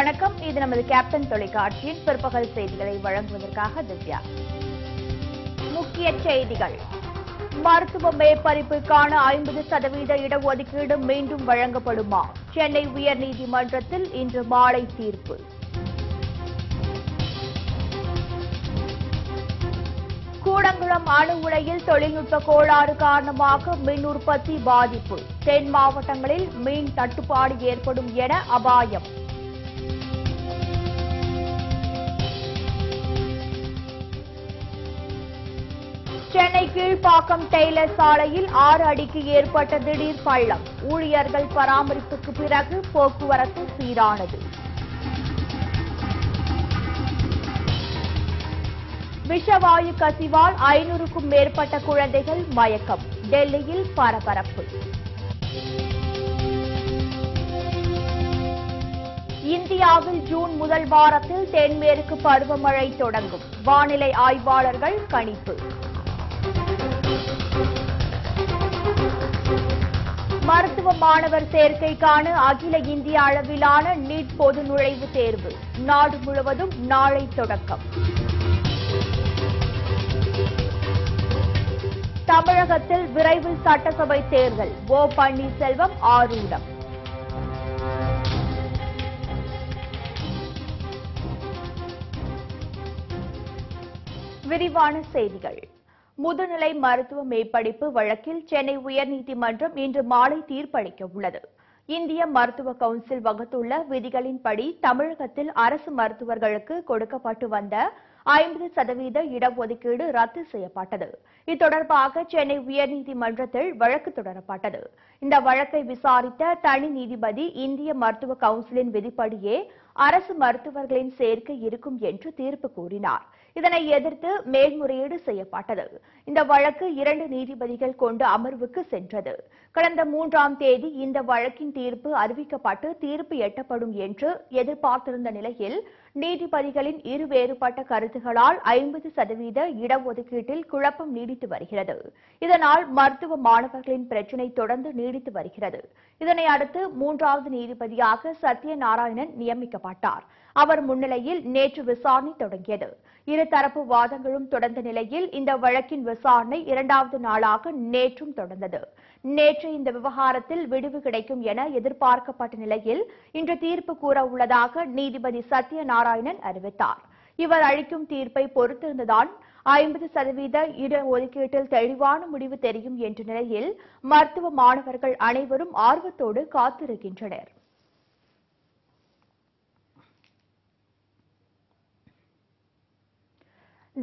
வணக்கம். இது நமது கேப்டன் தொலைக்காட்சியின் பிற்பகல் செய்திகளை வழங்குவதற்காக திவ்யா. முக்கிய செய்திகள். மருத்துவ மேற்படிப்புக்கான ஐம்பது சதவீத இடஒதுக்கீடு மீண்டும் வழங்கப்படுமா? சென்னை உயர்நீதிமன்றத்தில் இன்று மாலை தீர்ப்பு. கூடங்குளம் அணு உலையில் தொழில்நுட்ப கோளாறு காரணமாக மின் உற்பத்தி பாதிப்பு. தென் மாவட்டங்களில் மீன் தட்டுப்பாடு ஏற்படும் என அபாயம். சென்னை கீழ்ப்பாக்கம் டெய்லர் சாலையில் ஆறு அடிக்கு ஏற்பட்ட திடீர் பள்ளம். ஊழியர்கள் பராமரிப்புக்கு பிறகு போக்குவரத்து சீரானது. விஷவாயு கசிவால் ஐநூறுக்கும் மேற்பட்ட குழந்தைகள் மயக்கம். டெல்லியில் பரபரப்பு. இந்தியாவில் ஜூன் முதல் வாரத்தில் தென்மேற்கு பருவமழை தொடங்கும். வானிலை ஆய்வாளர்கள் கணிப்பு. மருத்துவ மாணவர் சேர்க்கைக்கான அகில இந்திய அளவிலான நீட் பொது நுழைவு தேர்வு. நாடு முழுவதும் நாளை தொடக்கம். தமிழகத்தில் விரைவில் சட்டசபை தேர்தல். ஓ பன்னீர்செல்வம் ஆரூடம் விரிவான செய்திகள். முதுநிலை மருத்துவ மேற்படிப்பு வழக்கில் சென்னை உயர்நீதிமன்றம் இன்று மாலை தீர்ப்பளிக்க உள்ளது இந்திய மருத்துவ கவுன்சில் வகுத்துள்ள விதிகளின்படி தமிழகத்தில் அரசு மருத்துவர்களுக்கு கொடுக்கப்பட்டு வந்த ஐம்பது சதவீத இடஒதுக்கீடு ரத்து செய்யப்பட்டது. இத்தொடர்பாக சென்னை உயர்நீதிமன்றத்தில் வழக்கு தொடரப்பட்டது. இந்த வழக்கை விசாரித்த தனி நீதிபதி இந்திய மருத்துவ கவுன்சிலின் விதிப்படியே அரசு மருத்துவர்களின் சேர்க்கை இருக்கும் என்று தீர்ப்பு கூறினார். இதனை எதிர்த்து மேல்முறையீடு செய்யப்பட்டது. இந்த வழக்கு இரண்டு நீதிபதிகள் கொண்ட அமர்வுக்கு சென்றது. கடந்த மூன்றாம் தேதி இந்த வழக்கின் தீர்ப்பு அறிவிக்கப்பட்டு தீர்ப்பு எட்டப்படும் என்று எதிர்பார்த்திருந்த நிலையில் நீதிபதிகளின் இரு வேறுபட்ட கருத்துகளால் ஐம்பது சதவீத இடஒதுக்கீட்டில் குழப்பம் நீடித்து வருகிறது. இதனால் மருத்துவ மாணவர்களின் பிரச்சினை தொடர்ந்து நீடித்து வருகிறது. இதனை அடுத்து மூன்றாவது நீதிபதியாக சத்யநாராயணன் நியமிக்கப்பட்டார். அவர் முன்னிலையில் நேற்று விசாரணை தொடங்கியது. இருதரப்பு வாதங்களும் தொடர்ந்த நிலையில் இந்த வழக்கின் விசாரணை இரண்டாவது நாளாக நேற்றும் தொடர்ந்தது. நேற்று இந்த விவகாரத்தில் விடுவு கிடைக்கும் என எதிர்பார்க்கப்பட்ட நிலையில் இன்று தீர்ப்பு கூற உள்ளதாக நீதிபதி சத்யநாராயணன் அறிவித்தார். இவர் அளிக்கும் தீர்ப்பை பொறுத்திருந்துதான் ஐம்பது சதவீத இடஒதுக்கீட்டில் தெளிவான முடிவு தெரியும் என்ற நிலையில் மருத்துவ மாணவர்கள் அனைவரும் ஆர்வத்தோடு காத்திருக்கின்றனர்.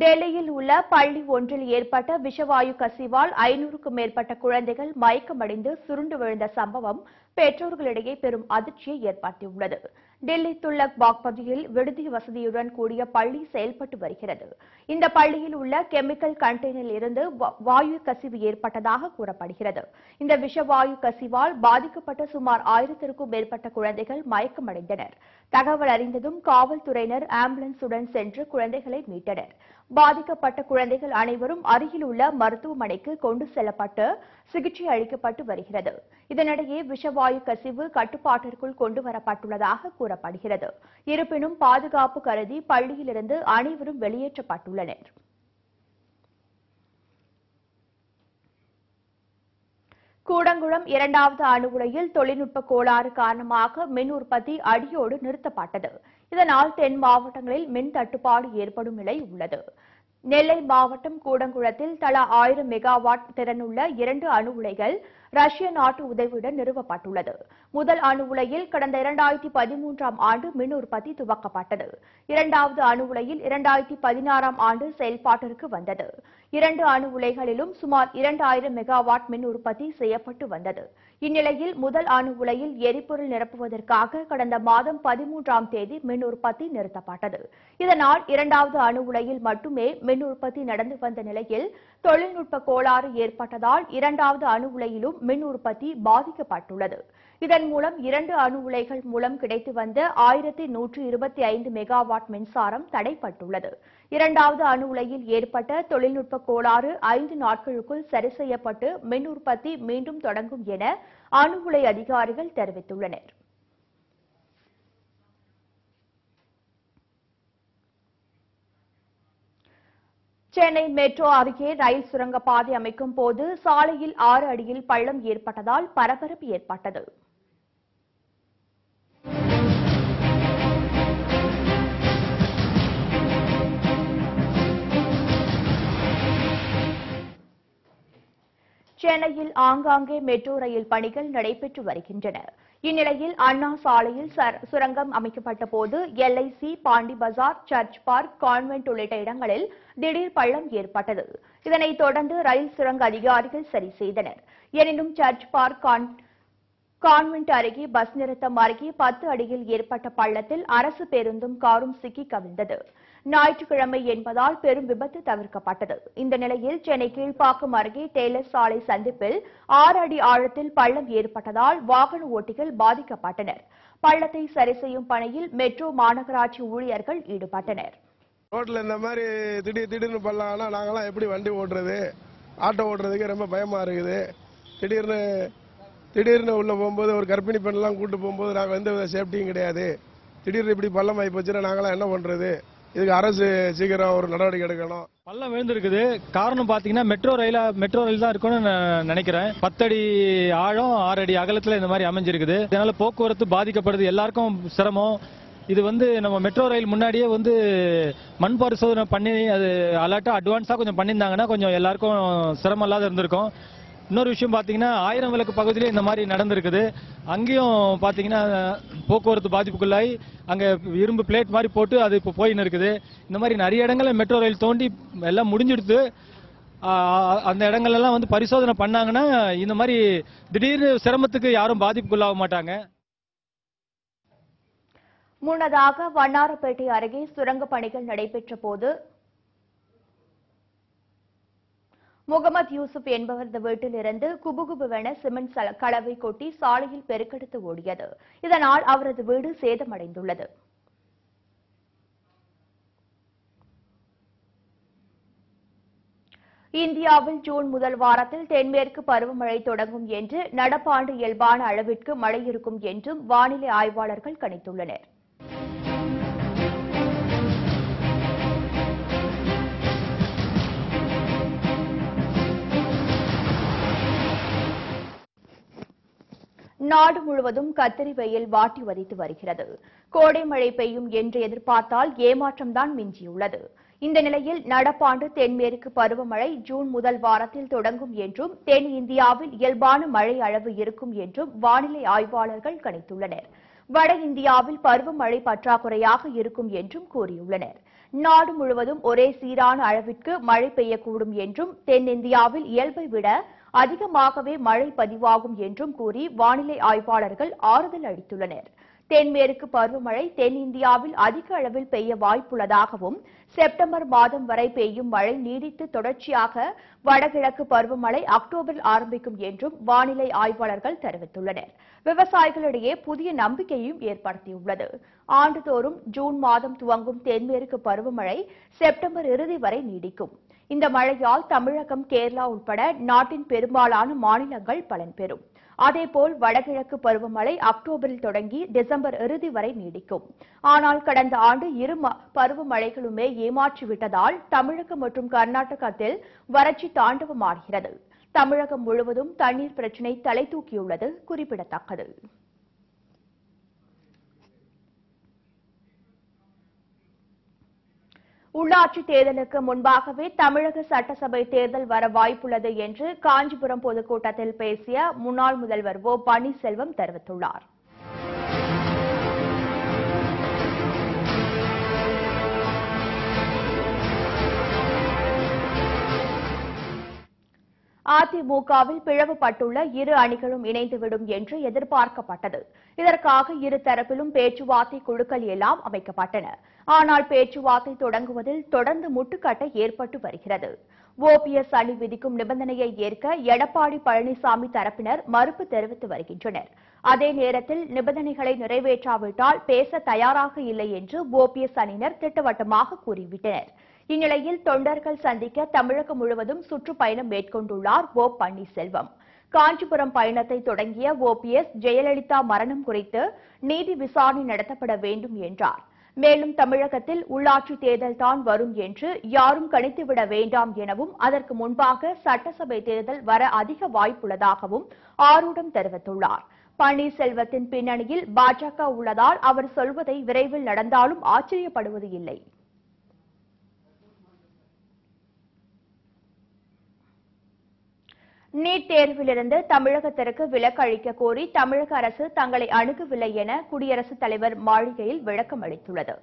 டெல்லியில் உள்ள பள்ளி ஒன்றில் ஏற்பட்ட விஷவாயு கசிவால் ஐநூறுக்கும் மேற்பட்ட குழந்தைகள் மயக்கமடைந்து சுருண்டு விழுந்த சம்பவம் பெற்றோர்களிடையே பெரும் அதிர்ச்சியை ஏற்படுத்தியுள்ளது. டெல்லி துல்லக் பாக் பகுதியில் விடுதி வசதியுடன் கூடிய பள்ளி செயல்பட்டு வருகிறது. இந்த பள்ளியில் உள்ள கெமிக்கல் கண்டெய்னரில் இருந்து வாயு கசிவு ஏற்பட்டதாக கூறப்படுகிறது. இந்த விஷவாயு கசிவால் பாதிக்கப்பட்ட சுமார் ஆயிரத்திற்கும் மேற்பட்ட குழந்தைகள் மயக்கமடைந்தனர். தகவல் அறிந்ததும் காவல்துறையினர் ஆம்புலன்ஸுடன் சென்று குழந்தைகளை மீட்டனர். பாதிக்கப்பட்ட குழந்தைகள் அனைவரும் அருகில் உள்ள மருத்துவமனைக்கு கொண்டு செல்லப்பட்டு சிகிச்சை அளிக்கப்பட்டு வருகிறது. இதனிடையே விஷவாயு கசிவு கட்டுப்பாட்டிற்குள் கொண்டு வரப்பட்டுள்ளதாக கூறப்படுகிறது. இருப்பினும் பாதுகாப்பு கருதி பள்ளியிலிருந்து அனைவரும் வெளியேற்றப்பட்டுள்ளனர். கூடங்குளம் இரண்டாவது அணு உலையில் தொழில்நுட்ப கோளாறு காரணமாக மின் உற்பத்தி அடியோடு நிறுத்தப்பட்டது. இதனால் தென் மாவட்டங்களில் மின் தட்டுப்பாடு ஏற்படும் நிலை உள்ளது. நெல்லை மாவட்டம் கூடங்குளத்தில் தலா ஆயிரம் மெகாவாட் திறனுள்ள இரண்டு அணு உலைகள் ரஷ்ய நாட்டு உதவியுடன் நிறுவப்பட்டுள்ளது. முதல் அணு உலையில் கடந்த இரண்டாயிரத்தி பதிமூன்றாம் ஆண்டு மின் உற்பத்தி துவக்கப்பட்டது. இரண்டாவது அணு உலையில் இரண்டாயிரத்தி பதினாறாம் ஆண்டு செயல்பாட்டிற்கு வந்தது. இரண்டு அணு உலைகளிலும் சுமார் இரண்டாயிரம் மெகாவாட் மின் உற்பத்தி செய்யப்பட்டு வந்தது. இந்நிலையில் முதல் அணு உலையில் எரிபொருள் நிரப்புவதற்காக கடந்த மாதம் பதிமூன்றாம் தேதி மின் உற்பத்தி நிறுத்தப்பட்டது. இதனால் இரண்டாவது அணு உலையில் மட்டுமே மின் உற்பத்தி நடந்து வந்த நிலையில் தொழில்நுட்ப கோளாறு ஏற்பட்டதால் இரண்டாவது அணு உலையிலும் மின் உற்பத்தி பாதிக்கப்பட்டுள்ளது. இதன் மூலம் இரண்டு அணு உலைகள் மூலம் கிடைத்து வந்த ஆயிரத்தி நூற்று இருபத்தி ஐந்து மெகாவாட் மின்சாரம் தடைப்பட்டுள்ளது. இரண்டாவது அணு உலையில் ஏற்பட்ட தொழில்நுட்ப கோளாறு ஐந்து நாட்களுக்குள் சரி செய்யப்பட்டு மின் உற்பத்தி மீண்டும் தொடங்கும் என அணு உலை அதிகாரிகள் தெரிவித்துள்ளனர். சென்னை மெட்ரோ அருகே ரயில் சுரங்கப்பாதை அமைக்கும் போது சாலையில் ஆறு அடியில் பள்ளம் ஏற்பட்டதால் பரபரப்பு ஏற்பட்டது. சென்னையில் ஆங்காங்கே மெட்ரோ ரயில் பணிகள் நடைபெற்று வருகின்றன. இந்நிலையில் அண்ணா சாலையில் சுரங்கம் அமைக்கப்பட்ட போது LIC Pondy Bazaar Church Park Convent உள்ளிட்ட இடங்களில் திடீர் பள்ளம் ஏற்பட்டது. இதனைத் தொடர்ந்து ரயில் சுரங்க அதிகாரிகள் சரி செய்தனர். எனினும் சர்ச் பார்க் கான் கான்வென்ட் அருகே பஸ் நிறுத்தம் அருகே பத்து அடியில் ஏற்பட்ட பள்ளத்தில் அரசு பேருந்தும் காரும் சிக்கி கவிழ்ந்தது. ஞாயிற்றுக்கிழமை என்பதால் பெரும் விபத்து தவிர்க்கப்பட்டது. இந்த நிலையில் சென்னை கீழ்ப்பாக்கம் அருகே டெய்லர் சாலை சந்திப்பில் ஆறு அடி ஆழத்தில் பள்ளம் ஏற்பட்டதால் வாகன ஓட்டிகள் பாதிக்கப்பட்டனர். பள்ளத்தை சரி செய்யும் பணியில் மெட்ரோ மாநகராட்சி ஊழியர்கள் ஈடுபட்டனர். ரோட்ல இந்த மாதிரி திடீர் திடீர்னு பள்ளம் ஆனால் நாங்களாம் எப்படி வண்டி ஓட்டுறது? ஆட்டோ ஓட்டுறதுக்கு ரொம்ப பயமா இருக்குது. திடீர்னு திடீர்னு உள்ள போகும்போது ஒரு கர்ப்பிணி பெண்ணெல்லாம் கூட்டு போகும்போது நாங்கள் எந்த வித சேஃப்டியும் கிடையாது. திடீர்னு இப்படி பள்ளம் ஆகி போச்சுன்னா நாங்களாம் என்ன பண்றது? இதுக்கு அரசு சீக்கிரம் ஒரு நடவடிக்கை எடுக்கணும். பள்ளம் விழுந்திருக்குது. காரணம் பாத்தீங்கன்னா மெட்ரோ ரயிலா மெட்ரோ ரயில் தான் இருக்கும்னு நான் நினைக்கிறேன். பத்தடி ஆழம் ஆறு அடி அகலத்துல இந்த மாதிரி அமைஞ்சிருக்குது. இதனால போக்குவரத்து பாதிக்கப்படுது. எல்லாருக்கும் சிரமம். இது வந்து நம்ம மெட்ரோ ரயில் முன்னாடியே வந்து மண் பரிசோதனை பண்ணி அது அலர்ட்டா அட்வான்ஸா கொஞ்சம் பண்ணியிருந்தாங்கன்னா கொஞ்சம் எல்லாருக்கும் சிரமம் இல்லாத இருந்திருக்கும். இன்னொரு விஷயம் பார்த்தீங்கன்னா ஆயிரம் விளக்கு பகுதியிலே இந்த மாதிரி நடந்திருக்குது. அங்கேயும் பார்த்தீங்கன்னா போக்குவரத்து பாதிப்புக்குள்ளாகி அங்கே இரும்பு பிளேட் மாதிரி போட்டு அது இப்போ போயின்னு இருக்குது. இந்த மாதிரி நிறைய இடங்கள்ல மெட்ரோ ரயில் தோண்டி எல்லாம் முடிஞ்சிடுது அந்த இடங்கள்லாம் வந்து பரிசோதனை பண்ணாங்கன்னா இந்த மாதிரி திடீர்னு சிரமத்துக்கு யாரும் பாதிப்புக்குள்ளாக மாட்டாங்க. முன்னதாக வண்ணாரப்பேட்டை அருகே சுரங்க பணிகள் நடைபெற்ற போது முகமது யூசுப் என்பவரது வீட்டிலிருந்து குபுகுபுவென சிமெண்ட் கலவை கொட்டி சாலையில் பெருக்கெடுத்து ஓடியது. இதனால் அவரது வீடு சேதமடைந்துள்ளது. இந்தியாவில் ஜூன் முதல் வாரத்தில் தென்மேற்கு பருவமழை தொடங்கும் என்று நடப்பாண்டு இயல்பான அளவிற்கு மழை இருக்கும் என்றும் வானிலை ஆய்வாளர்கள் கணித்துள்ளனர். நாடு முழுவதும் கத்திரி வெயில் வாட்டி வதைத்து வருகிறது. கோடை மழை பெய்யும் என்று எதிர்பார்த்தால் ஏமாற்றம்தான் மிஞ்சியுள்ளது. இந்த நிலையில் நடப்பாண்டு தென்மேற்கு பருவமழை ஜூன் முதல் வாரத்தில் தொடங்கும் என்றும் தென் இந்தியாவில் இயல்பான மழை அளவு இருக்கும் என்றும் வானிலை ஆய்வாளர்கள் கணித்துள்ளனர். வட இந்தியாவில் பருவமழை பற்றாக்குறையாக இருக்கும் என்றும் கூறியுள்ளனர். நாடு முழுவதும் ஒரே சீரான அளவிற்கு மழை பெய்யக்கூடும் என்றும் தென்னிந்தியாவில் இயல்பை விட அதிகமாகவே மழை பதிவாகும் என்றும் கூறி வானிலை ஆய்வாளர்கள் ஆறுதல் அளித்துள்ளனர். தென்மேற்கு பருவமழை தென்னிந்தியாவில் அதிக அளவில் பெய்ய வாய்ப்புள்ளதாகவும் செப்டம்பர் மாதம் வரை பெய்யும் மழை நீடித்து தொடர்ச்சியாக வடகிழக்கு பருவமழை அக்டோபரில் ஆரம்பிக்கும் என்றும் வானிலை ஆய்வாளர்கள் தெரிவித்துள்ளனர். விவசாயிகளிடையே புதிய நம்பிக்கையும் ஏற்படுத்தியுள்ளது. ஆண்டுதோறும் ஜூன் மாதம் துவங்கும் தென்மேற்கு பருவமழை செப்டம்பர் இறுதி வரை நீடிக்கும். இந்த மழையால் தமிழகம் கேரளா உட்பட நாட்டின் பெரும்பாலான மாநிலங்கள் பலன் பெறும். அதேபோல் வடகிழக்கு பருவமழை அக்டோபரில் தொடங்கி டிசம்பர் இறுதி வரை நீடிக்கும். ஆனால் கடந்த ஆண்டு இரு ம- பருவமழைகளுமே ஏமாற்றிவிட்டதால் தமிழகம் மற்றும் கர்நாடகத்தில் வறட்சி தாண்டவமாடுகிறது தமிழகம் முழுவதும் தண்ணீர் பிரச்சினை தலை தூக்கியுள்ளது குறிப்பிடத்தக்கது. உள்ளாட்சி தேர்தலுக்கு முன்பாகவே தமிழக சட்டசபை தேர்தல் வர வாய்ப்புள்ளது என்று காஞ்சிபுரம் பொதுக்கூட்டத்தில் பேசிய முன்னாள் முதல்வர் ஓ பன்னீர்செல்வம் தெரிவித்துள்ளாா் அதிமுகவில் பிளவுபட்டுள்ள இரு அணிகளும் இணைந்துவிடும் என்று எதிர்பார்க்கப்பட்டது. இதற்காக இரு தரப்பிலும் பேச்சுவார்த்தை குழுக்கள் எல்லாம் அமைக்கப்பட்டன. ஆனால் பேச்சுவார்த்தை தொடங்குவதில் தொடர்ந்து முட்டுக்கட்டை ஏற்பட்டு வருகிறது. ஓபிஎஸ் அணி விதிக்கும் நிபந்தனையை ஏற்க எடப்பாடி பழனிசாமி தரப்பினர் மறுப்பு தெரிவித்து வருகின்றனர். அதே நேரத்தில் நிபந்தனைகளை நிறைவேற்றாவிட்டால் பேச தயாராக இல்லை என்று ஓபிஎஸ் அணியினர் திட்டவட்டமாக கூறிவிட்டனர். இந்நிலையில் தொண்டர்கள் சந்திக்க தமிழகம் முழுவதும் சுற்றுப்பயணம் மேற்கொண்டுள்ளார் ஓ பன்னீர்செல்வம். காஞ்சிபுரம் பயணத்தை தொடங்கிய ஓபிஎஸ் ஜெயலலிதா மரணம் குறித்து நீதி விசாரணை நடத்தப்பட வேண்டும் என்றார். மேலும் தமிழகத்தில் உள்ளாட்சி தேர்தல் தான் வரும் என்று யாரும் கணித்துவிட வேண்டாம் எனவும் அதற்கு முன்பாக சட்டசபை தேர்தல் வர அதிக வாய்ப்புள்ளதாகவும் ஆரூடம் தெரிவித்துள்ளார். பன்னீர்செல்வத்தின் பின்னணியில் பாஜக உள்ளதால் அவர் சொல்வதை விரைவில் நடந்தாலும் ஆச்சரியப்படுவது இல்லை. நீட் தேர்விலிருந்து தமிழகத்திற்கு விலக்கு அளிக்க கோரி தமிழக அரசு தங்களை அணுகவில்லை என குடியரசுத் தலைவர் மாளிகையில் விளக்கம் அளித்துள்ளது.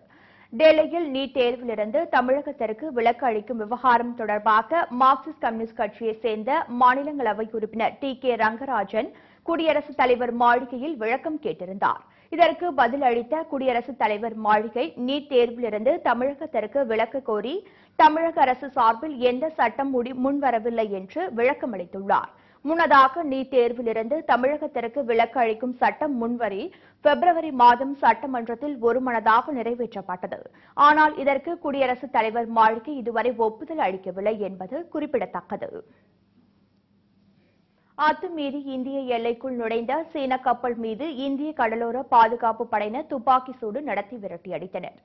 டெல்லியில் நீட் தேர்விலிருந்து தமிழகத்திற்கு விலக்கு அளிக்கும் விவகாரம் தொடர்பாக மார்க்சிஸ்ட் கம்யூனிஸ்ட் கட்சியைச் சேர்ந்த மாநிலங்களவை உறுப்பினர் டி கே ரங்கராஜன் குடியரசுத் தலைவர் மாளிகையில் விளக்கம் கேட்டிருந்தார். இதற்கு பதில் அளித்த குடியரசுத் தலைவர் மாளிகை நீட் தேர்விலிருந்து தமிழகத்திற்கு விலக்கு கோரி தமிழக அரசு சார்பில் எந்த சட்டம் முடி- முன்வரவில்லை என்று விளக்கம் அளித்துள்ளார் முன்னதாக நீட் தேர்விலிருந்து தமிழகத்திற்கு விலக்கு அளிக்கும் சட்டம் முன்வரி பிப்ரவரி மாதம் சட்டமன்றத்தில் ஒருமனதாக நிறைவேற்றப்பட்டது. ஆனால் இதற்கு குடியரசுத் தலைவர் மாளிகை இதுவரை ஒப்புதல் அளிக்கவில்லை என்பது குறிப்பிடத்தக்கது. அத்துமீறி இந்திய எல்லைக்குள் நுழைந்த சீன கப்பல் மீது இந்திய கடலோர பாதுகாப்பு படையினர் துப்பாக்கி சூடு நடத்தி விரட்டியடித்தனர்.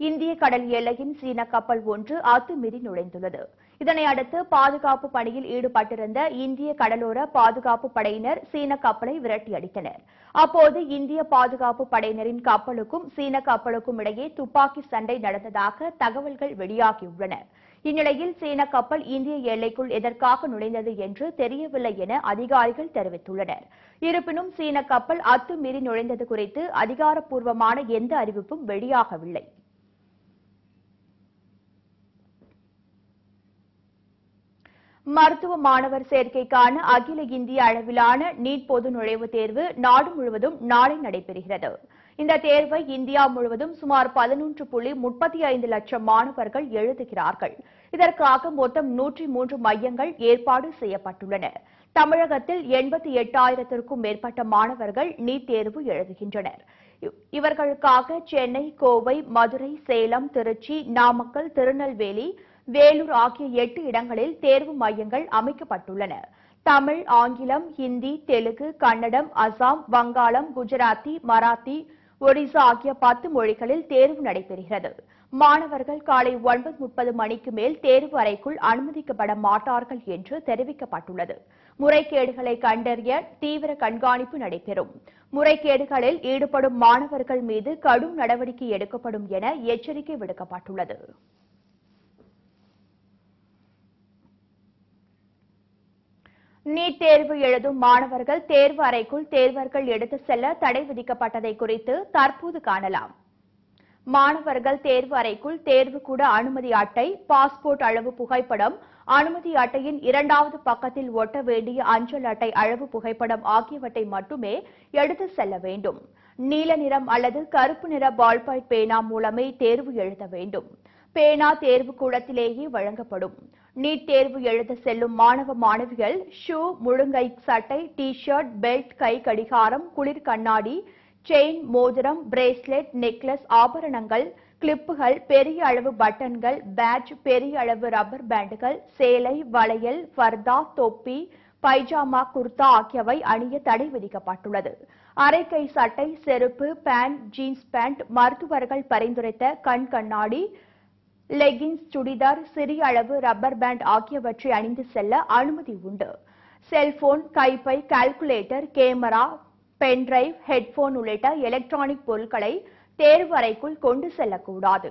இந்திய கடல் எல்லையின் சீன கப்பல் ஒன்று அத்துமீறி நுழைந்துள்ளது. இதனை அடுத்து பாதுகாப்பு பணியில் ஈடுபட்டிருந்த இந்திய கடலோர பாதுகாப்பு படையினர் சீன கப்பலை விரட்டியடித்தனர் அப்போது இந்திய பாதுகாப்பு படையினரின் கப்பலுக்கும் சீன கப்பலுக்கும் இடையே துப்பாக்கி சண்டை நடந்ததாக தகவல்கள் வெளியாகியுள்ளன. இந்நிலையில் சீன கப்பல் இந்திய எல்லைக்குள் எதற்காக நுழைந்தது என்று தெரியவில்லை என அதிகாரிகள் தெரிவித்துள்ளனர். இருப்பினும் சீன கப்பல் அத்துமீறி நுழைந்தது குறித்து அதிகாரப்பூர்வமான எந்த அறிவிப்பும் வெளியாகவில்லை. மருத்துவ மாணவர் சேர்க்கைக்கான அகில இந்திய அளவிலான நீட் பொது நுழைவுத் தேர்வு நாடு முழுவதும் நாளை நடைபெறுகிறது. இந்த தேர்வை இந்தியா முழுவதும் சுமார் பதினொன்று புள்ளி முப்பத்தி ஐந்து லட்சம் மாணவர்கள் எழுதுகிறார்கள். இதற்காக மொத்தம் நூற்றி மூன்று மையங்கள் ஏற்பாடு செய்யப்பட்டுள்ளன. தமிழகத்தில் எண்பத்தி எட்டாயிரத்திற்கும் மேற்பட்ட மாணவர்கள் நீட் தேர்வு எழுதுகின்றனர். இவர்களுக்காக சென்னை கோவை மதுரை சேலம் திருச்சி நாமக்கல் திருநெல்வேலி வேலூர் ஆகிய எட்டு இடங்களில் தேர்வு மையங்கள் அமைக்கப்பட்டுள்ளன. தமிழ் ஆங்கிலம் ஹிந்தி தெலுங்கு கன்னடம் அசாம் வங்காளம் குஜராத்தி மராத்தி ஒடிசா ஆகிய பத்து மொழிகளில் தேர்வு நடைபெறுகிறது. மாணவர்கள் காலை ஒன்பது முப்பது மணிக்கு மேல் தேர்வு அறைக்குள் அனுமதிக்கப்பட மாட்டார்கள் என்று தெரிவிக்கப்பட்டுள்ளது. முறைகேடுகளை கண்டறிய தீவிர கண்காணிப்பு நடைபெறும். முறைகேடுகளில் ஈடுபடும் மாணவர்கள் மீது கடும் நடவடிக்கை எடுக்கப்படும் என எச்சரிக்கை விடுக்கப்பட்டுள்ளது. நீட் தேர்வு எழுதும் மாணவர்கள் தேர்வு அறைக்குள் தேர்வர்கள் எடுத்து செல்ல தடை விதிக்கப்பட்டதை குறித்து தற்போது காணலாம். மாணவர்கள் தேர்வு அறைக்குள் தேர்வு கூட அனுமதி அட்டை பாஸ்போர்ட் அளவு புகைப்படம் அனுமதி அட்டையின் இரண்டாவது பக்கத்தில் ஒட்ட வேண்டிய அஞ்சல் அட்டை அளவு புகைப்படம் ஆகியவற்றை மட்டுமே எடுத்து செல்ல வேண்டும். நீல நிறம் அல்லது கருப்பு நிற பால்பாய்ட் பேனா மூலமே தேர்வு எழுத வேண்டும். பேனா தேர்வு கூடத்திலேயே வழங்கப்படும். நீட் தேர்வு எழுத செல்லும் மாணவ மாணவிகள் ஷூ முழுங்கை சட்டை டி ஷர்ட் பெல்ட் கை கடிகாரம் குளிர் கண்ணாடி செயின் மோதிரம் பிரேஸ்லெட் நெக்லஸ் ஆபரணங்கள் கிளிப்புகள் பெரிய அளவு பட்டன்கள் பேட்ச் பெரிய அளவு ரப்பர் பேண்டுகள் சேலை வளையல் ஃபர்தா தொப்பி பைஜாமா குர்தா ஆகியவை அணிய தடை விதிக்கப்பட்டுள்ளது. அரைக்கை சட்டை செருப்பு பேண்ட் ஜீன்ஸ் பேண்ட் மருத்துவர்கள் பரிந்துரைத்த கண் கண்ணாடி லெகின்ஸ் சுடிதார் சிறிய அளவு ரப்பர் பேண்ட் ஆகியவற்றை அணிந்து செல்ல அனுமதி உண்டு. Cellphone கைப்பை calculator camera pen drive headphone உள்ளிட்ட எலக்ட்ரானிக் பொருட்களை தேர்வு அறைக்குள் கொண்டு செல்லக்கூடாது.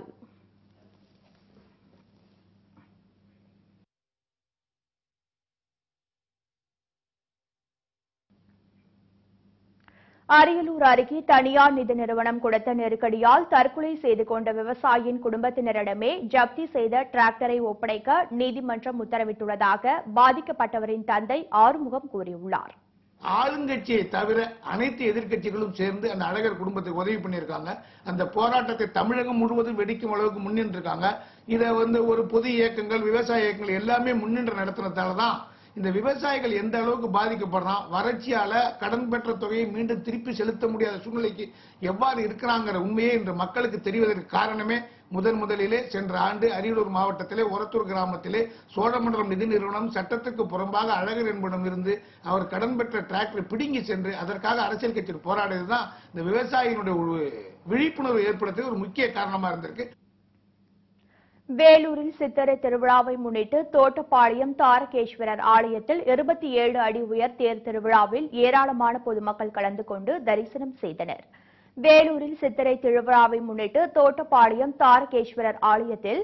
அரியலூர் அருகே தனியார் நிதி நிறுவனம் கொடுத்த நெருக்கடியால் தற்கொலை செய்து கொண்ட விவசாயியின் குடும்பத்தினரிடமே ஜப்தி செய்த டிராக்டரை ஒப்படைக்க நீதிமன்றம் உத்தரவிட்டுள்ளதாக பாதிக்கப்பட்டவரின் தந்தை ஆறுமுகம் கூறியுள்ளார். ஆளுங்கட்சியை தவிர அனைத்து எதிர்க்கட்சிகளும் சேர்ந்து அந்த அழகர் குடும்பத்துக்கு உதவி பண்ணியிருக்காங்க. அந்த போராட்டத்தை தமிழகம் முழுவதும் வெடிக்கும் அளவுக்கு முன்னின்று இருக்காங்க இதை வந்து ஒரு பொது இயக்கங்கள் விவசாய இயக்கங்கள் எல்லாமே முன்னின்று நடத்தினதால தான் இந்த விவசாயிகள் எந்த அளவுக்கு பாதிக்கப்படுறான் வறட்சியால கடன் பெற்ற தொகையை மீண்டும் திருப்பி செலுத்த முடியாத சூழ்நிலைக்கு எவ்வாறு இருக்கிறாங்கிற உண்மையே இன்று மக்களுக்கு தெரிவதற்கு காரணமே முதன் முதலிலே சென்ற ஆண்டு அரியலூர் மாவட்டத்திலே ஒரத்தூர் கிராமத்திலே சோழமண்டலம் நிதி நிறுவனம் சட்டத்துக்கு புறம்பாக அழகர் என்படம் இருந்து அவர் கடன் பெற்ற டிராக்டர் பிடுங்கி சென்று அதற்காக அரசியல் கட்சியில் போராடியதுதான் இந்த விவசாயியினுடைய ஒரு விழிப்புணர்வு ஏற்படுத்த ஒரு முக்கிய காரணமா இருந்திருக்கு. வேலூரில் சித்திரை திருவிழாவை முன்னிட்டு தோட்டப்பாளையம் தாரகேஸ்வரர் ஆலயத்தில் இருபத்தி ஏழு அடி உயர் தேர் திருவிழாவில் ஏராளமான பொதுமக்கள் கலந்து கொண்டு தரிசனம் செய்தனர். வேலூரில் சித்திரை திருவிழாவை முன்னிட்டு தோட்டப்பாளையம் தாரகேஸ்வரர் ஆலயத்தில்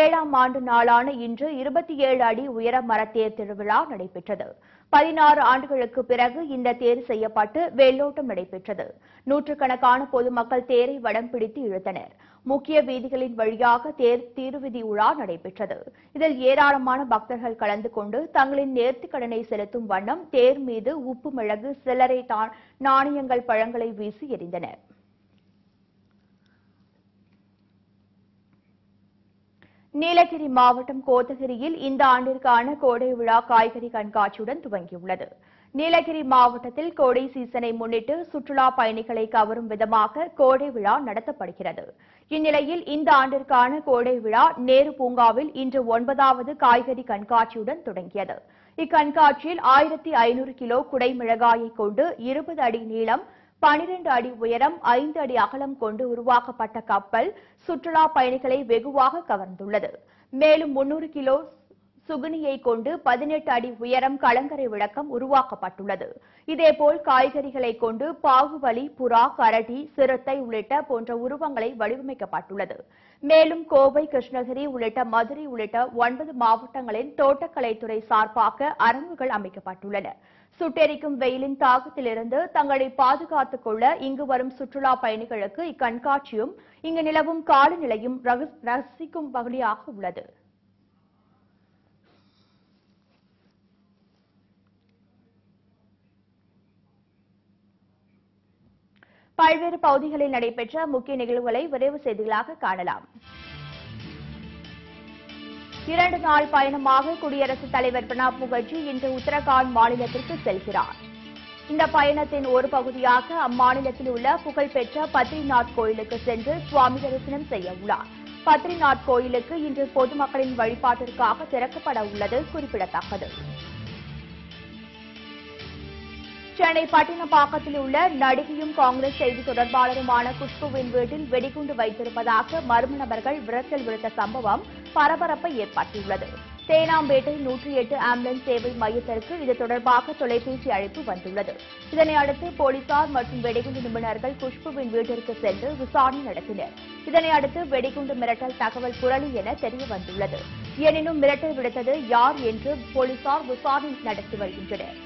ஏழாம் ஆண்டு நாளான இன்று இருபத்தி ஏழு அடி உயர மரத்தேர் திருவிழா நடைபெற்றது. பதினாறு ஆண்டுகளுக்கு பிறகு இந்த தேர் செய்யப்பட்டு வெள்ளோட்டம் நடைபெற்றது. நூற்றுக்கணக்கான பொதுமக்கள் தேரை வடம் பிடித்து இழுத்தனர். முக்கிய வீதிகளின் வழியாக தேர் தீர்விதி உலா நடைபெற்றது. இதில் ஏராளமான பக்தர்கள் கலந்து கொண்டு தங்களின் நேர்த்திக் கடனை செலுத்தும் வண்ணம் தேர் மீது உப்பு மிளகு சில்லறை தான் நாணயங்கள் பழங்களை வீசி எறிந்தனர். நீலகிரி மாவட்டம் கோத்தகிரியில் இந்த ஆண்டிற்கான கோடை விழா காய்கறி கண்காட்சியுடன் துவங்கியுள்ளது. நீலகிரி மாவட்டத்தில் கோடை சீசனை முன்னிட்டு சுற்றுலா பயணிகளை கவரும் விதமாக கோடை விழா நடத்தப்படுகிறது. இந்நிலையில் இந்த ஆண்டிற்கான கோடை விழா நேரு பூங்காவில் இன்று ஒன்பதாவது காய்கறி கண்காட்சியுடன் தொடங்கியது. இக்கண்காட்சியில் ஆயிரத்தி ஐநூறு கிலோ குடைமிளகாயை கொண்டு இருபது அடி நீளம் பனிரெண்டு அடி உயரம் ஐந்து அடி அகலம் கொண்டு உருவாக்கப்பட்ட கப்பல் சுற்றுலா பயணிகளை வெகுவாக கவர்ந்துள்ளது. மேலும் முன்னூறு கிலோ சுகுனியை கொண்டு பதினெட்டு அடி உயரம் கலங்கரை விளக்கம் உருவாக்கப்பட்டுள்ளது. இதேபோல் காய்கறிகளை கொண்டு பாகுபலி புறா கரடி சிறுத்தை உள்ளிட்ட போன்ற உருவங்களை வடிவமைக்கப்பட்டுள்ளது. மேலும் கோவை கிருஷ்ணகிரி உள்ளிட்ட மதுரை உள்ளிட்ட ஒன்பது மாவட்டங்களின் தோட்டக்கலைத்துறை சார்பாக அரங்குகள் அமைக்கப்பட்டுள்ளன. சுட்டெரிக்கும் வெயிலின் தாக்கத்திலிருந்து தங்களை பாதுகாத்துக் கொள்ள இங்கு வரும் சுற்றுலா பயணிகளுக்கு இக்கண்காட்சியும் இங்கு நிலவும் காலநிலையும் ரசிக்கும் வகையாக உள்ளது. பல்வேறு பகுதிகளில் நடைபெற்ற முக்கிய நிகழ்வுகளை விரைவு செய்திகளாக காணலாம். இரண்டு நாள் பயணமாக குடியரசுத் தலைவர் பிரணாப் முகர்ஜி இன்று உத்தரகாண்ட் மாநிலத்திற்கு செல்கிறார். இந்த பயணத்தின் ஒரு பகுதியாக அம்மாநிலத்தில் உள்ள புகழ்பெற்ற பத்ரிநாத் கோயிலுக்கு சென்று சுவாமி தரிசனம் செய்ய உள்ளார். பத்ரிநாத் கோயிலுக்கு இன்று பொதுமக்களின் வழிபாட்டிற்காக திறக்கப்பட உள்ளது குறிப்பிடத்தக்கது. சென்னை பட்டினப்பாக்கத்தில் உள்ள நடிகையும் காங்கிரஸ் செய்தி தொடர்பாளருமான குஷ்புவின் வீட்டில் வெடிகுண்டு வைத்திருப்பதாக மர்ம நபர்கள் விரட்டல் விடுத்த சம்பவம் பரபரப்பை ஏற்படுத்தியுள்ளது. தேனாம்பேட்டை நூற்றி எட்டு ஆம்புலன்ஸ் சேவை மையத்திற்கு இது தொடர்பாக தொலைபேசி அழைப்பு வந்துள்ளது. இதனை அடுத்து போலீசார் மற்றும் வெடிகுண்டு நிபுணர்கள் குஷ்புவின் வீட்டிற்கு சென்று விசாரணை நடத்தினர். இதனை அடுத்து வெடிகுண்டு மிரட்டல் தகவல் புரளி என தெரிய வந்துள்ளது. எனினும் மிரட்டல் விடுத்தது யார் என்று போலீசார் விசாரணை நடத்தி வருகின்றனர்.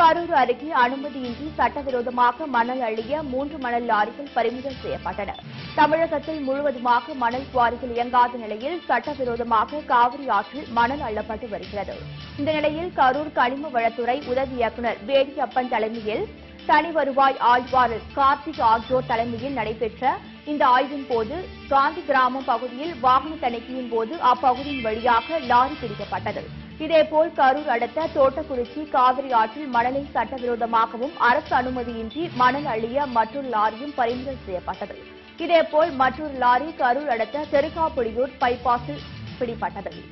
கரூர் அருகே அனுமதியின்றி சட்டவிரோதமாக மணல் அள்ளிய மூன்று மணல் லாரிகள் பறிமுதல் செய்யப்பட்டன. தமிழகத்தில் முழுவதுமாக மணல் குவாரிகள் இயங்காத நிலையில் சட்டவிரோதமாக காவிரி ஆற்றில் மணல் அள்ளப்பட்டு வருகிறது. இந்த நிலையில் கரூர் கனிம வளத்துறை உதவி இயக்குநர் வேடியப்பன் தலைமையில் தனி வருவாய் ஆய்வாளர் கார்த்திக் ஆகியோர் தலைமையில் நடைபெற்ற இந்த ஆய்வின் போது காந்தி கிராமம் பகுதியில் வாகன தணிக்கையின் போது அப்பகுதியின் வழியாக லாரி பிடிக்கப்பட்டது. இதேபோல் கரூர் அடுத்த தோட்டக்குறிச்சி காவிரி ஆற்றில் மணலை சட்டவிரோதமாகவும் அரசு அனுமதியின்றி மணல் அழிய மற்றொரு லாரியும் பறிமுதல் செய்யப்பட்டது. இதேபோல் மற்றொரு லாரி கரூர் அடுத்த தெருக்காப்புடியூர் பைபாஸில் பிடிபட்டது.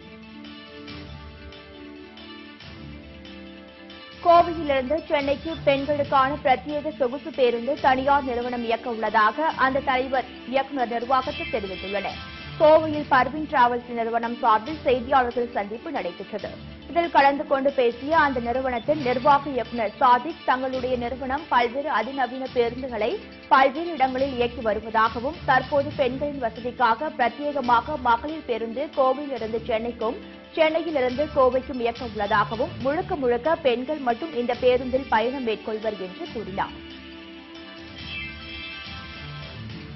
கோவையிலிருந்து சென்னைக்கு பெண்களுக்கான பிரத்யேக சொகுசு பேருந்து தனியார் நிறுவனம் இயக்க உள்ளதாக அந்த தலைவர் இயக்குநர் நிர்வாகத்தில் தெரிவித்துள்ளனர். கோவையில் பர்வின் டிராவல்ஸ் நிறுவனம் சார்பில் செய்தியாளர்கள் சந்திப்பு நடைபெற்றது. இதில் கலந்து கொண்டு பேசிய அந்த நிறுவனத்தின் நிர்வாக இயக்குநர் சாதிக் தங்களுடைய நிறுவனம் பல்வேறு அதிநவீன பேருந்துகளை பல்வேறு இடங்களில் இயக்கி வருவதாகவும் தற்போது பெண்களின் வசதிக்காக பிரத்யேகமாக மகளிர் பேருந்து கோவையிலிருந்து சென்னைக்கும் சென்னையிலிருந்து கோவைக்கும் இயக்க உள்ளதாகவும் முழுக்க முழுக்க பெண்கள் மட்டும் இந்த பேருந்தில் பயணம் மேற்கொள்வர் என்று கூறினார்.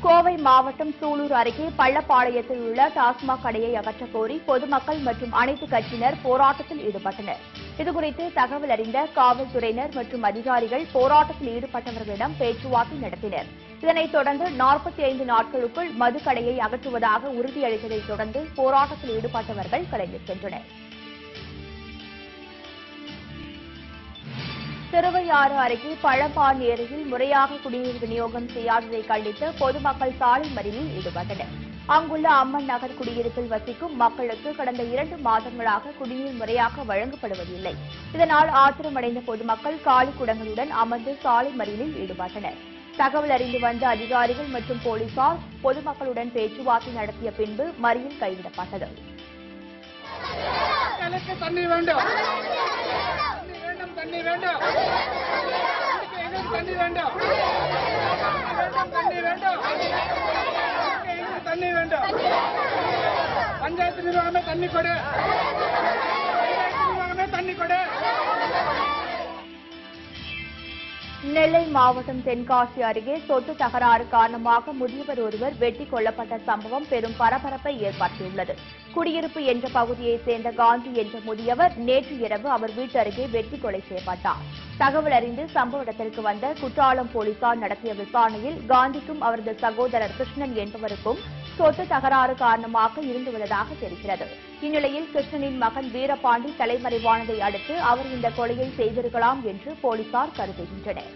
கோவை மாவட்டம் சூலூர் அருகே பள்ளப்பாளையத்தில் உள்ள டாஸ்மாக் கடையை அகற்றக் கோரி பொதுமக்கள் மற்றும் அனைத்து கட்சியினர் போராட்டத்தில் ஈடுபட்டனர். இதுகுறித்து தகவல் அறிந்த காவல்துறையினர் மற்றும் அதிகாரிகள் போராட்டத்தில் ஈடுபட்டவர்களிடம் பேச்சுவார்த்தை நடத்தினர். இதனைத் தொடர்ந்து நாற்பத்தி ஐந்து நாட்களுக்குள் மதுக்கடையை அகற்றுவதாக உறுதியளித்ததைத் தொடர்ந்து போராட்டத்தில் ஈடுபட்டவர்கள் கலைந்து சென்றனர். திருவையாறு அருகே பழம்பான் ஏரியில் முறையாக குடிநீர் விநியோகம் செய்யாததை கண்டித்து பொதுமக்கள் சாலை மறியலில் ஈடுபட்டனர். அங்குள்ள அம்மன் நகர் குடியிருப்பில் வசிக்கும் மக்களுக்கு கடந்த இரண்டு மாதங்களாக குடிநீர் முறையாக வழங்கப்படுவதில்லை. இதனால் ஆத்திரமடைந்த பொதுமக்கள் காலி குடங்களுடன் அமர்ந்து சாலை மறியலில் ஈடுபட்டனர். தகவல் அறிந்து வந்த அதிகாரிகள் மற்றும் போலீசார் பொதுமக்களுடன் பேச்சுவார்த்தை நடத்திய பின்பு மறியல் கைவிடப்பட்டது. மக்களுக்கு தண்ணி வேண்டும் தண்ணி வேண்டும் தண்ணி வேண்டும் எங்களுக்கு தண்ணி வேண்டும் தண்ணி வேண்டும் நெல்லை மாவட்டம் தென்காசி அருகே சொத்து தகராறு காரணமாக முதியவர் ஒருவர் வெட்டி கொல்லப்பட்ட சம்பவம் பெரும் பரபரப்பை ஏற்படுத்தியுள்ளது. குடியிருப்பு என்ற பகுதியைச் சேர்ந்த காந்தி என்ற முதியவர் நேற்று இரவு அவர் வீட்டு அருகே வெட்டி கொலை செய்யப்பட்டார். தகவல் அறிந்து சம்பவ இடத்திற்கு வந்த குற்றாலம் போலீசார் நடத்திய விசாரணையில் காந்திக்கும் அவரது சகோதரர் கிருஷ்ணன் என்பவருக்கும் சொத்து தகராறு காரணமாக இருந்து வருவதாக தெரிகிறது. இந்நிலையில் கிருஷ்ணனின் மகன் வீரபாண்டி தலைமறைவானதை அடுத்து அவர் இந்த கொலையை செய்திருக்கலாம் என்று போலீசார் கருதுகின்றனர்.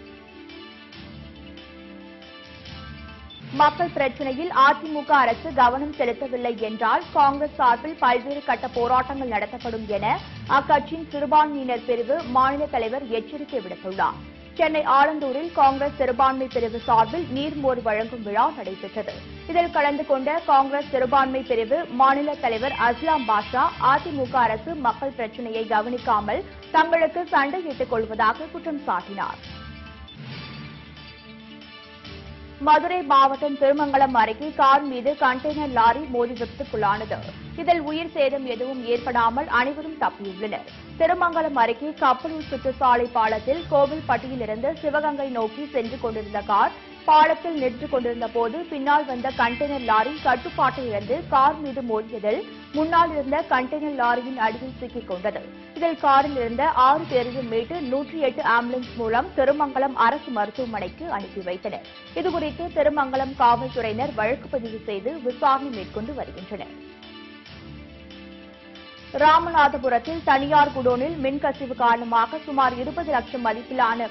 மக்கள் பிரச்சனையில் அதிமுக அரசு கவனம் செலுத்தவில்லை என்றால் காங்கிரஸ் சார்பில் பல்வேறு கட்ட போராட்டங்கள் நடத்தப்படும் என அக்கட்சியின் சிறுபான்மையினர் பிரிவு மாநில தலைவர் எச்சரிக்கை விடுத்துள்ளார். சென்னை ஆலந்தூரில் காங்கிரஸ் சிறுபான்மை பிரிவு சார்பில் நீர்மோர் வழங்கும் விழா நடைபெற்றது. இதில் கலந்து கொண்ட காங்கிரஸ் சிறுபான்மை பிரிவு மாநில தலைவர் அஸ்லாம் பாஷா அதிமுக அரசு மக்கள் பிரச்சனையை கவனிக்காமல் தங்களுக்கு சண்டையிட்டுக் கொள்வதாக குற்றம் சாட்டினார். மதுரை மாவட்டம் திருமங்கலம் அருகே கார் மீது கண்டெய்னர் லாரி மோதி விபத்துக்குள்ளானது. இதில் உயிர் சேதம் எதுவும் ஏற்படாமல் அனைவரும் தப்பியுள்ளனர். திருமங்கலம் அருகே கப்பலூர் சுற்றுச்சாலை பாலத்தில் கோவில்பட்டியிலிருந்து சிவகங்கை நோக்கி சென்று கொண்டிருந்த கார் பாலத்தில் நின்று கொண்டிருந்த போது பின்னால் வந்த கண்டெய்னர் லாரி கட்டுப்பாட்டை இழந்து கார் மீது மோதியதில் முன்னால் இருந்த கண்டெய்னர் லாரியின் அடியில் சிக்கிக் கொண்டது. இதில் காரில் இருந்த ஆறு பேரையும் மீட்டு நூற்றி எட்டு ஆம்புலன்ஸ் மூலம் திருமங்கலம் அரசு மருத்துவமனைக்கு அனுப்பி வைத்தனர். இதுகுறித்து திருமங்கலம் காவல்துறையினர் வழக்கு பதிவு செய்து விசாரணை மேற்கொண்டு வருகின்றனர். ராமநாதபுரத்தில் தனியார் குடோனில் மின்கசிவு காரணமாக சுமார் இருபது லட்சம் மதிப்பிலான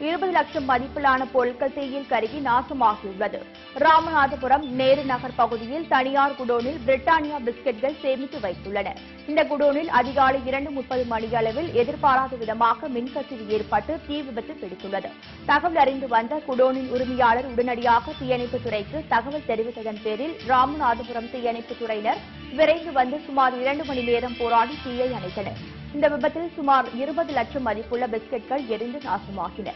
இருபது லட்சம் மதிப்பிலான பொருட்கள் தீயில் கருகி நாசமாகியுள்ளது. ராமநாதபுரம் நேரு நகர் பகுதியில் தனியார் குடோனில் பிரிட்டானியா பிஸ்கெட்கள் சேமித்து வைத்துள்ளன. இந்த குடோனில் அதிகாலை இரண்டு முப்பது மணியளவில் எதிர்பாராத விதமாக மின்கசிவு ஏற்பட்டு தீ விபத்து பிடித்துள்ளது. தகவல் அறிந்து வந்த குடோனின் உரிமையாளர் உடனடியாக தீயணைப்புத் துறைக்கு தகவல் தெரிவித்ததன் பேரில் ராமநாதபுரம் தீயணைப்புத் துறையினர் விரைந்து வந்து சுமார் இரண்டு மணி நேரம் போராடி தீயை அணைத்தனர். இந்த விபத்தில் சுமார் இருபது லட்சம் மதிப்புள்ள பிஸ்கெட்கள் எரிந்து நாசமாகின.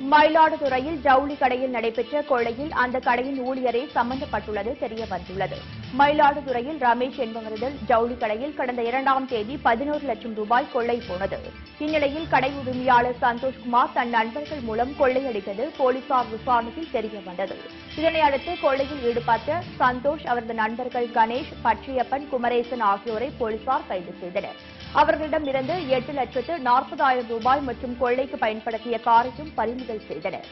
மயிலாடுதுறையில் ஜவுளி கடையில் நடைபெற்ற கொள்ளையில் அந்த கடையின் ஊழியரே சம்பந்தப்பட்டுள்ளது தெரிய வந்துள்ளது மயிலாடுதுறையில் ரமேஷ் என்பவரது ஜவுளி கடையில் கடந்த இரண்டாம் தேதி பதினோரு லட்சம் ரூபாய் கொள்ளை போனது. இந்நிலையில் கடை உரிமையாளர் சந்தோஷ்குமார் தன் நண்பர்கள் மூலம் கொள்ளையடித்தது போலீசார் விசாரணையில் தெரிய வந்தது இதனை அடுத்து கொள்ளையில் ஈடுபட்ட சந்தோஷ் அவரது நண்பர்கள் கணேஷ் பச்சையப்பன் குமரேசன் ஆகியோரை போலீசார் கைது செய்தனர். அவர்களிடம் இருந்து எட்டு லட்சத்து நாற்பதாயிரம் ரூபாய் மற்றும் கொள்ளைக்கு பயன்படுத்திய காரையும் பறிமுதல் செய்தனர்.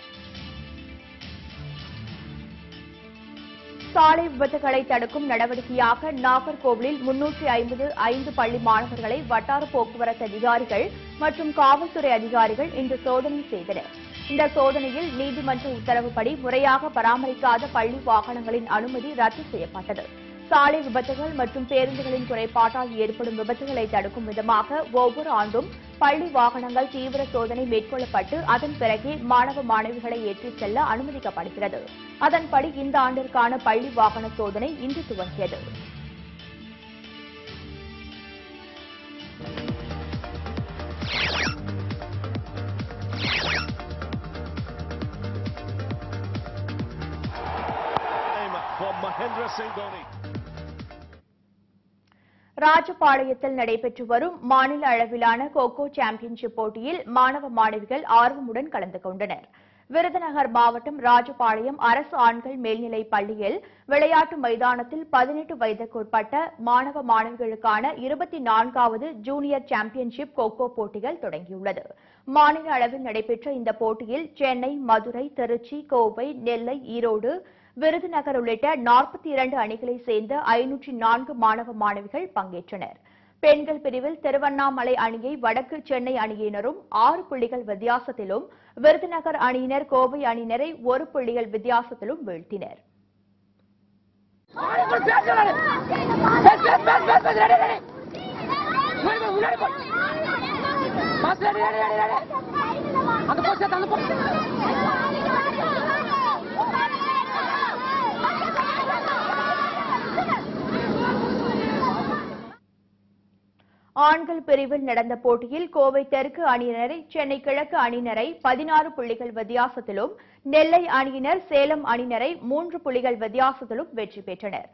சாலை விபத்துகளை தடுக்கும் நடவடிக்கையாக நாகர்கோவிலில் முன்னூற்றி ஐம்பது ஐந்து பள்ளி மாணவர்களை வட்டார போக்குவரத்து அதிகாரிகள் மற்றும் காவல்துறை அதிகாரிகள் இன்று சோதனை செய்தனர். இந்த சோதனையில் நீதிமன்ற உத்தரவுப்படி முறையாக பராமரிக்காத பள்ளி வாகனங்களின் அனுமதி ரத்து செய்யப்பட்டது. சாலை விபத்துகள் மற்றும் பேருந்துகளின் குறைபாட்டால் ஏற்படும் விபத்துகளை தடுக்கும் விதமாக ஒவ்வொரு ஆண்டும் பள்ளி வாகனங்கள் தீவிர சோதனை மேற்கொள்ளப்பட்டு அதன் பிறகே மாணவ மாணவிகளை ஏற்றிச் செல்ல அனுமதிக்கப்படுகிறது அதன்படி இந்த ஆண்டிற்கான பள்ளி வாகன சோதனை இன்று துவங்கியது Mahendra Singh Dhoni. ராஜபாளையத்தில் நடைபெற்று வரும் மாநில அளவிலான கோகோ சாம்பியன்ஷிப் போட்டியில் மாணவ மாணவிகள் ஆர்வமுடன் கலந்து கொண்டனர். விருதுநகர் மாவட்டம் ராஜபாளையம் அரசு ஆண்கள் மேல்நிலைப் பள்ளியில் விளையாட்டு மைதானத்தில் பதினெட்டு வயதுக்குட்பட்ட மாணவ மாணவிகளுக்கான இருபத்தி நான்காவது ஜூனியர் சாம்பியன்ஷிப் கோகோ போட்டிகள் தொடங்கியுள்ளது. மாநில அளவில் நடைபெற்ற இந்த போட்டியில் சென்னை மதுரை திருச்சி கோவை நெல்லை ஈரோடு விருதுநகர் உள்ளிட்ட நாற்பத்தி இரண்டு அணிகளை சேர்ந்த ஐநூற்றி நான்கு மாணவ மாணவிகள் பங்கேற்றனர். பெண்கள் பிரிவில் திருவண்ணாமலை அணியை வடக்கு சென்னை அணியினரும் ஆறு புள்ளிகள் வித்தியாசத்திலும் விருதுநகர் அணியினர் கோவை அணியினரை ஒரு புள்ளிகள் வித்தியாசத்திலும் வீழ்த்தினர். ஆண்கள் பிரிவில் நடந்த போட்டியில் கோவை தெற்கு அணியினரை சென்னை கிழக்கு அணியினரை பதினாறு புள்ளிகள் வித்தியாசத்திலும் நெல்லை அணியினர் சேலம் அணியினரை மூன்று புள்ளிகள் வித்தியாசத்திலும் வெற்றி பெற்றனர்.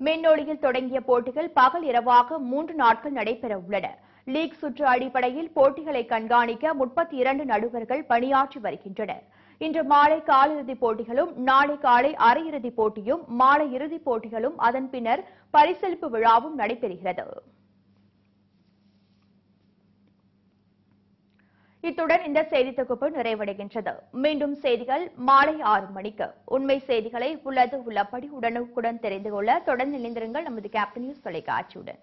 மின்னொலியில் தொடங்கிய போட்டிகள் பகல் இரவாக மூன்று நாட்கள் நடைபெற உள்ளன. லீக் சுற்று அடிப்படையில் போட்டிகளை கண்காணிக்க முப்பத்தி இரண்டு நடுவர்கள் பணியாற்றி வருகின்றனர். இன்று மாலை காலிறுதிப் போட்டிகளும் நாளை காலை அரையிறுதிப் போட்டியும் மாலை இறுதிப் போட்டிகளும் அதன் பின்னர் பரிசளிப்பு விழாவும் நடைபெறுகிறது. இத்துடன் இந்த செய்தி தொகுப்பு நிறைவடைகின்றது. மீண்டும் செய்திகள் மாலை ஆறு மணிக்கு. உண்மை செய்திகளை உள்ளது உள்ளபடி உடனுக்குடன் தெரிந்து கொள்ள தொடர்ந்து இணைந்திருங்கள். நமது கேப்டன் நியூஸ் தொலைக்காட்சியுடன்.